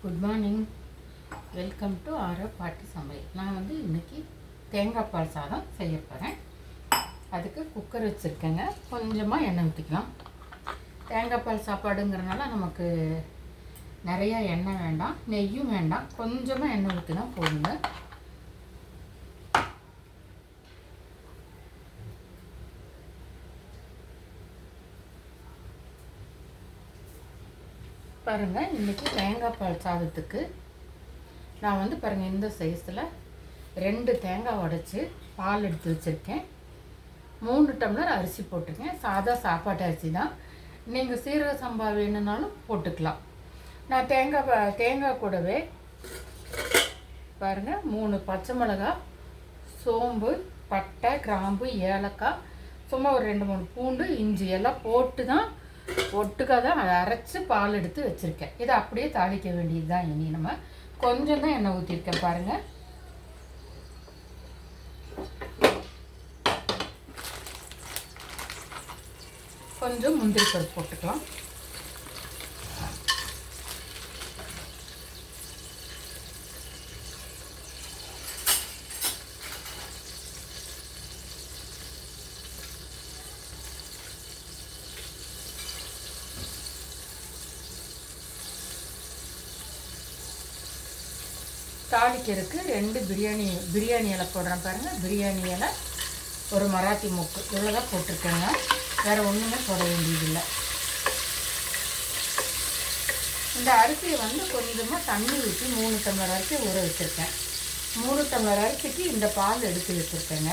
Good morning welcome to Aaro பாட்டி சமையல் நான் வந்து இன்றைக்கி தேங்காய் பால் சாதம் செய்ய போகிறேன் அதுக்கு குக்கர் வச்சுருக்கேங்க. கொஞ்சமாக எண்ணெய் ஊற்றிக்கலாம் தேங்காய் பால் சாப்பாடுங்கிறனால நமக்கு நிறையா எண்ணெய் வேண்டாம். நெய்யும் வேண்டாம். கொஞ்சமாக எண்ணெய் ஊற்றினா போதுங்க. பாருங்கள் இன்றைக்கி தேங்காய் பால் சாதத்துக்கு நான் வந்து பாருங்கள் இந்த சைஸில் ரெண்டு தேங்காய் உடைச்சி பால் எடுத்து வச்சுருக்கேன். மூணு டம்ளர் அரிசி போட்டிருக்கேன். சாதா சாப்பாட்டு அரிசி தான். நீங்கள் சீரக சம்பா வேணும்னாலும் போட்டுக்கலாம். நான் தேங்காய் ப- தேங்காய் கூடவே பாருங்கள் மூணு பச்சை மிளகாய் சோம்பு பட்டை கிராம்பு ஏலக்காய் சும்மா ஒரு ரெண்டு மூணு பூண்டு இஞ்சி எல்லாம் போட்டு தான் ஒட்டுக்காக தான் அதை அரைச்சி பால் எடுத்து வச்சுருக்கேன். இதை அப்படியே தாளிக்க வேண்டியது தான் இனி நம்ம கொஞ்சம் தான் எண்ணெய் ஊற்றிருக்கேன் பாருங்கள் கொஞ்சம் முந்திரி பருப்பு போட்டுக்கலாம். தாளிக்கிறதுக்கு ரெண்டு பிரியாணி பிரியாணி இலை போடுறேன் பாருங்கள் பிரியாணி இலை ஒரு மராத்தி மூக்கு. இவ்வளோ தான் போட்டிருக்கேங்க. வேறு ஒன்றுமே போட வேண்டியதில்லை. இந்த அரிசியை வந்து கொஞ்சமாக தண்ணி ஊற்றி மூணு டம்ளர் அரிசி ஊற வச்சுருக்கேன். மூணு டம்ளர் அரிசிக்கு இந்த பால் எடுத்து வச்சுருக்கேங்க.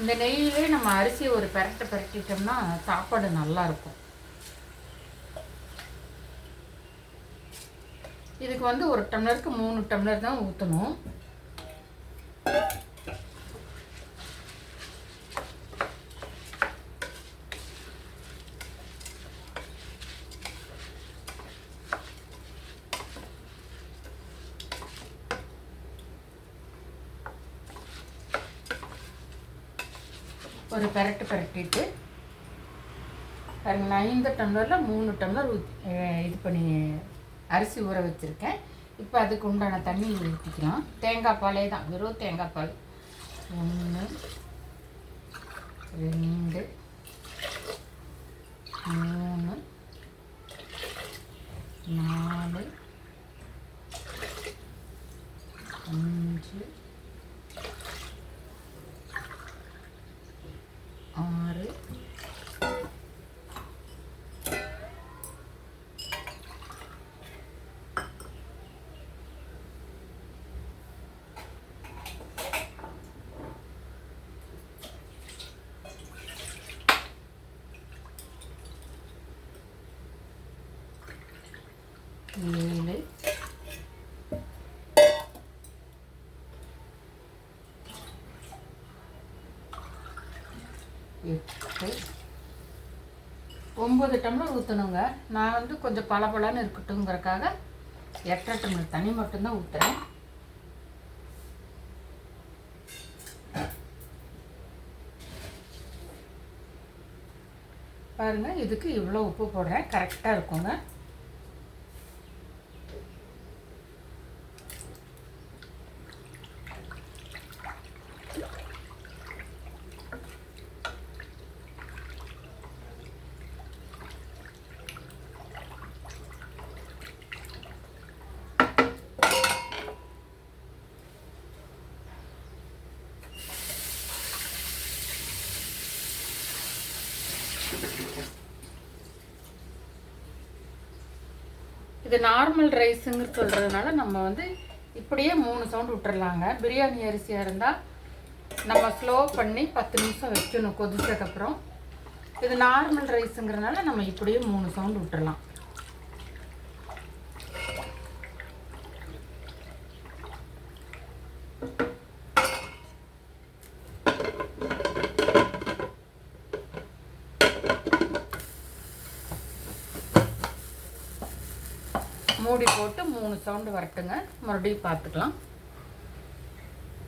இந்த நெய்யிலே நம்ம அரிசியை ஒரு பெரட்டை பரட்டிட்டோம்னா சாப்பாடு நல்லா இதுக்கு வந்து ஒரு டம்ளருக்கு மூணு டம்ளர் தான் ஊற்றணும் ஒரு பெரட்டு பெரட்டிட்டு பாருங்க நான் இந்த டம்ளரில் மூணு டம்ளர் ஊத்தி இது பண்ணி அரிசி ஊற வச்சுருக்கேன். இப்போ அதுக்கு உண்டான தண்ணி ஊற்றிக்கலாம் தேங்காய் பாலே தான் வெறும் தேங்காய் பால். ஒன்று ரெண்டு மூணு நாலு அஞ்சு ஆறு ஏழு எட்டு. ஒம்பது டம்ளர் ஊற்றணுங்க நான் வந்து கொஞ்சம் பளபளன்னு இருக்கட்டுங்கிறக்காக எட்டரை டம்ளர் தண்ணி மட்டும்தான் ஊற்றுறேன் பாருங்கள் இதுக்கு இவ்வளோ உப்பு போடுறேன். கரெக்டாக இருக்குங்க. இது நார்மல் ரைஸுங்க சொல்கிறதுனால நம்ம வந்து இப்படியே மூணு சவுண்ட் விட்டுறலாங்க. பிரியாணி அரிசியாக இருந்தால் நம்ம ஸ்லோ பண்ணி பத்து நிமிஷம் வைக்கணும் கொதிச்சதுக்கப்புறம். இது நார்மல் ரைஸுங்கிறதுனால நம்ம இப்படியே மூணு சவுண்ட் விட்டுறலாம். மூடி போட்டு மூணு சவுண்டு வரட்டுங்க. மறுபடியும் பார்த்துக்கலாம்.